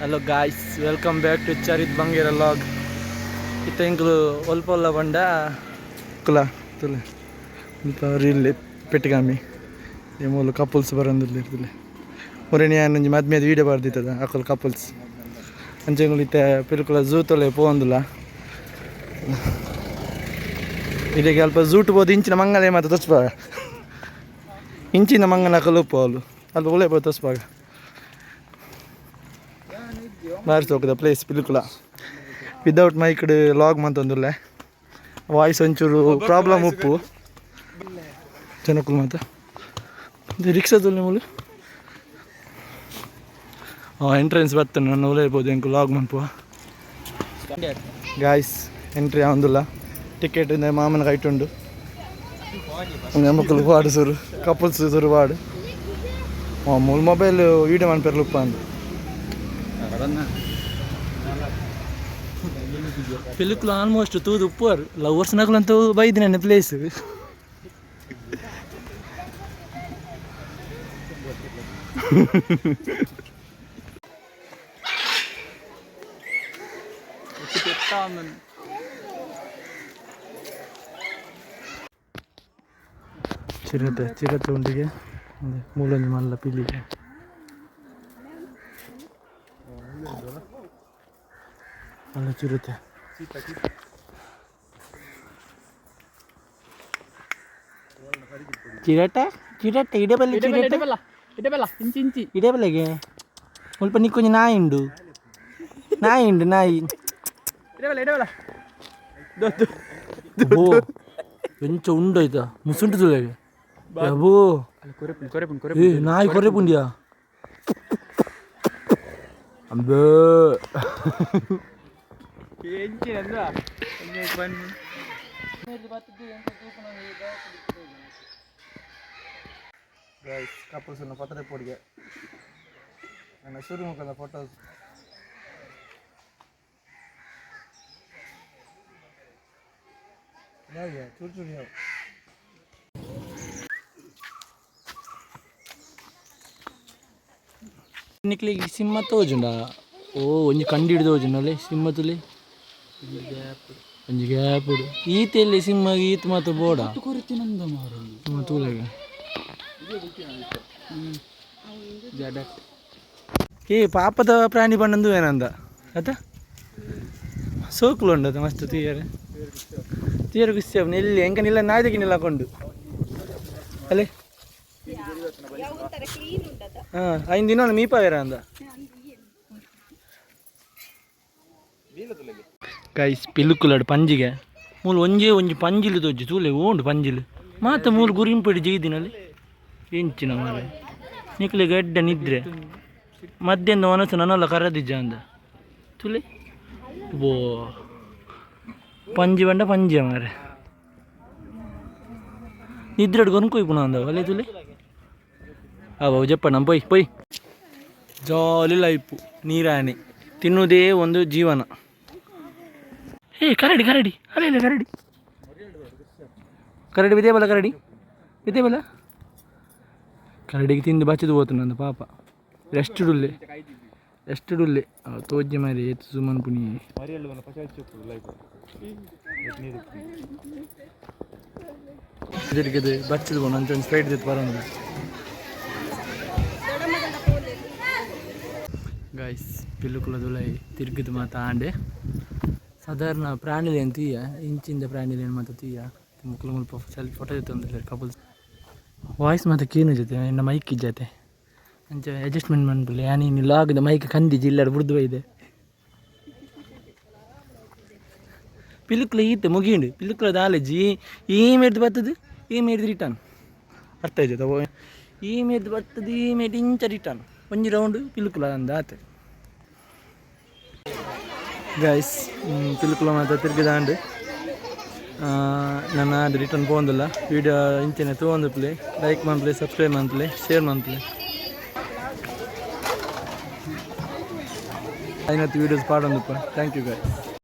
Hello guys welcome back to Charith Bangera vlog ಇತ್ತ ಒಲ್ಪೊಲ್ಲ ಬಂಡ ಕುಲ ತುಲ. ಇಂತ ರೀಲ್ ಪೆಟ್ಟಿಗಾಮಿ. ಈ ಮೂಲ ಕಪಲ್ಸ್ ಬರೋದಿಲ್ಲ ಇರ್ತದೆ ಮೊರೇನಿ ಒಂಜಿ ಮದ್ಮೆ ವೀಡಿಯೋ ಬರ್ದಿತ್ತದ ಅಕಲ್ ಕಪಲ್ಸ್ ಅಂಚೆಂಗಳು ಇತ್ತೆ ಪಿಲ್ಕುಲ ಝೂ ತೊಲೆ ಪೋಂದಿಲ್ಲ ಇದಕ್ಕೆ ಅಲ್ಪ ಝೂಟ್ ಬೋದು ಇಂಚಿನ ಮಂಗಲ ಮಾತ್ರ ತೋರಿಸ್ಬಾ ಇಂಚಿನ ಮಂಗನ ಕಲುಪು ಅವಳು ಅಲ್ಲಿ ಒಳ್ಳೆ ಬೋದು ತೋರಿಸ್ಬಾಗ ಹೋಗಿದೆ ಪ್ಲೇಸ್ ಬಿಲ್ಕುಲ ವಿದೌಟ್ ಮೈಕ್ಡ್ ಲಾಗ್ ಮಂತೊಂದುಲ್ಲೆ ವಾಯ್ಸ್ ಒಂಚೂರು ಪ್ರಾಬ್ಲಮ್ ಉಪ್ಪು. ಜನಕ್ಕೂ ಮಾತ ರಿಕ್ಷಾ ತೊಲೆ ಮೂಲು ಎಂಟ್ರೆನ್ಸ್ ಬರ್ತೇನೆ ನಾನು ಒಳ್ಳೆಬೋದು ಎಂಕು ಲಾಗ್ ಮನ್ಪುವ ಗಾಯ್ಸ್ ಎಂಟ್ರಿ ಆವಂದಿಲ್ಲ ಟಿಕೆಟ್ ಮಾಮನ ಕೈಟುಂಡು ಮಕ್ಕಳು ವಾಡು ಸುರು ಕಪಲ್ಸ್ ಸುರು ವಾಡು ಮೂಲ ಮೊಬೈಲ್ ವೀಡಿಯೋ ಮನ್ಪೆರ್ಲುಪ್ಪ ಅಂದು ಅದನ್ನು ಪಿಲುಕ್ಲು ಆಲ್ಮೋಸ್ಟ್ ತೂದು ಉಪ್ಪರ್ ಲವರ್ಸ್ ನಗಲಂತೂ ಬೈದಿ ನನ್ನ ಪ್ಲೇಸ್ ಚಿರತೆ ಚಿರತೆ ಉಂಡಿಗೆ ಮೂಲಂಜಿ ಮಲ್ಲ ಪಿಲಿಗೆ ಅಲ್ಲ ಚಿರತೆ ಚಿರಟ ಚಿರಟ ಇಡಬಲ್ಲ ಚಿರಟ ಇಡಬಲ್ಲ ಇಂಚಿ ಇಂಚಿ ಇಡಬಲ್ಲಗೆ ಸ್ವಲ್ಪ ನೀ ಕೊಂಚ ನಾಯಿ ಉಂಡು ನಾಯಿ ಉಂಡು ನಾಯಿ ಇಡಬಲ್ಲ ಇಡಬಲ್ಲ ಅಬ್ಬೋ ಎಂಚ ಉಂಡಾಯ್ತಾ ಮುಸುಂಟು ತುಳಗೆ ಅಬ್ಬೋ ಏ ನಾಯಿ ಕೊರೆ ಪುಂಡಿಯಾ ಅಬ್ಬೋ ಬನ್ನಿ. ಕಪಲ್ಸ್ ಫೋಟೋ ಪೊಡಿಗೆ ನನ್ನ ಫೋಟೋಸ್ ಯಾವ ಚೂರು ಚೂರು ಯಾವ ನಿಕ್ಲಿಗೆ ಸಿಂಹ ತೋಜುಂಡ? ಓ ಒಂಜಿ ಕಂಡು ಹಿಡಿದು ಹೋಜುಂಡಲ್ಲಿ ಸಿಂಹ ತುಲಿ ಒಂಜಿ ಗ್ಯಾಪ್ ಈತೆಲ್ಲಿ ಸಿಂಹ ಈತ ಮತ್ತು ಬೋಡ. ಮಾರು ತೂಲೆಗೆ. ಏ ಪಾಪದ ಪ್ರಾಣಿ ಬಣ್ಣಂದು ಏನಂದ? ಅದ? ಸೋಕುಲು ಉಂಡದ ಮಸ್ತ್ ತೀಯರೆ ತೀಯರು ಖುಷಿ ಅವನು ಎಲ್ಲಿ ಹೆಂಗ ನಿಲ್ಲ ನಾಯ್ದಕ್ಕೆ ನಿಲ್ಲಕೊಂಡು ಅಲ್ಲೇ ಹಾ ಐದು ದಿನ ಮೀಪ ಬೇರೆ ಅಂದ? ಕೈಸ್ ಪಿಲುಕುಲಡ್ ಪಂಜಿಗೆ ಮೂಲು ಒಂಜೇ ಒಂಜಿ ಪಂಜಿಲು ತೋಜಿ ತೂಲೆ ಓಂಡು ಪಂಜಿಲು ಮಾತ ಮೂಲು ಗುರಿಂಪಡಿ ಜೈದಿನಲ್ಲಿ ಎಂಚಿನ ಮಾರೆ ನಿಕ್ಲೆ ಗಡ್ಡ ನಿದ್ರೆ ಮಧ್ಯಾಹ್ನ ಮನಸ್ಸು ನನ್ನಲ್ಲ ಕರದಿಜ್ಜ ಅಂದ ತುಲೆ ಬೋ ಪಂಜಿ ಬಂಡ ಪಂಜಿ ಮಾರೆ ನಿದ್ರೆ ಪುನಃ ಅಂದ ಅಲ್ಲೇ ತುಲೆ ಅವ ಜಪ್ಪಣ್ಣ ಪೊಯ್ ಪೊಯ್ ಜಾಲಿ ಲೈಫು ನೀರಾಣಿ ತಿನ್ನುವುದೇ ಒಂದು ಜೀವನ ಏ, ಕರಡಿ ಕರಡಿ. ಅಲ್ಲ, ಇಲ್ಲ, ಕರಡಿ. ಕರಡಿ ಬಿದೇ ಬಲ ಕರಡಿ? ಬಿದೇ ಬಲ ಕರಡಿಗೆ ತಿಂದು ಬಚ್ಚಿದು ಹೋತು ನಂದು ಪಾಪ. ರೆಸ್ಟ್ ಡುಲ್ಲೆ? ರೆಸ್ಟ್ ಡುಲ್ಲೆ? ತೋಜ್ಜೆ ಮಾರಿ ಏತು ಸುಮನ್ ಪುನಿ. ತಿರುಗಿದೆ ಬಚ್ಚಿದು ಬೋದು ಅಂಚೊಂದು ಸ್ಪ್ರೈಟ್ ದಿತ್ತು ಗಾಯ್ಸ್ ಗೈಸ್ ಪಿಲ್ಲುಕುಲದುಲೈ ತಿರುಗಿದು ಮಾತ ಆಂಡೆ. ಸಾಧಾರಣ ಪ್ರಾಣಿಲೇನು ತೀಯ ಇಂಚಿಂದ ಪ್ರಾಣಿಲೇನು ಮಾತ ತೀಯ ಮುಕ್ಲು ಮುಲ್ಪ ಸೆಲ್ಫಿ ಫೋಟೋ ಜೊತೆ ಕಪಲ್ಸ್ ವಾಯ್ಸ್ ಮಾತ್ರ ಕೀನು ಜೊತೆ, ಇನ್ನು ಮೈಕ್ ಜೊತೆ. ಅಂಚ ಅಡ್ಜಸ್ಟ್ಮೆಂಟ್ ಮಾಡ್ಬಿಲ್ಲ ಯಾನಿ ನೀನು ಲಾಗದ ಮೈಕ್ ಕಂದಿ ಜಿಲ್ಲಾಡ ಬುಡ್ದು ಇದೆ ಪಿಲುಕ್ಲ ಈತೆ ಮುಗಿಂಡು. ಪಿಲುಕ್ಲ ಆಲಜಿ ಈ ಮೇಡ್ದು ಬರ್ತದೆ? ಈ ಮೇಡ್ದು ರಿಟರ್ನ್ ಅರ್ಥ ಇದೆ ಈ ಮೇಡ್ದು ಬರ್ತದೆ ಈ ಮೇಡ್ ಇಂಚ ರಿಟರ್ನ್ ಒಂಜಿ ರೌಂಡ್ ಪಿಲುಕ್ಲ ಅಂದ ಆತ ಗೈಸ್ ಪಿಲುಕುಲ ಮಾತ್ರ ತಿರುಗಿದಾಂಡು ನನ್ನ ಅದು ರಿಟರ್ನ್ ಪೋಂದಿಲ್ಲ ವೀಡಿಯೋ ಇಂಚಿನ ತೊಗೊಂಡು ಪ್ಲೇ ಲೈಕ್ ಮಾಡ್ಲಿ ಸಬ್ಸ್ಕ್ರೈಬ್ ಮಾಡ್ಲಿ ಶೇರ್ ಮಾಡ್ಲಿ ಐನತ್ತು ವೀಡಿಯೋಸ್ ಪಾಡೊಂದಪ್ಪ ಥ್ಯಾಂಕ್ ಯು ಗೈಸ್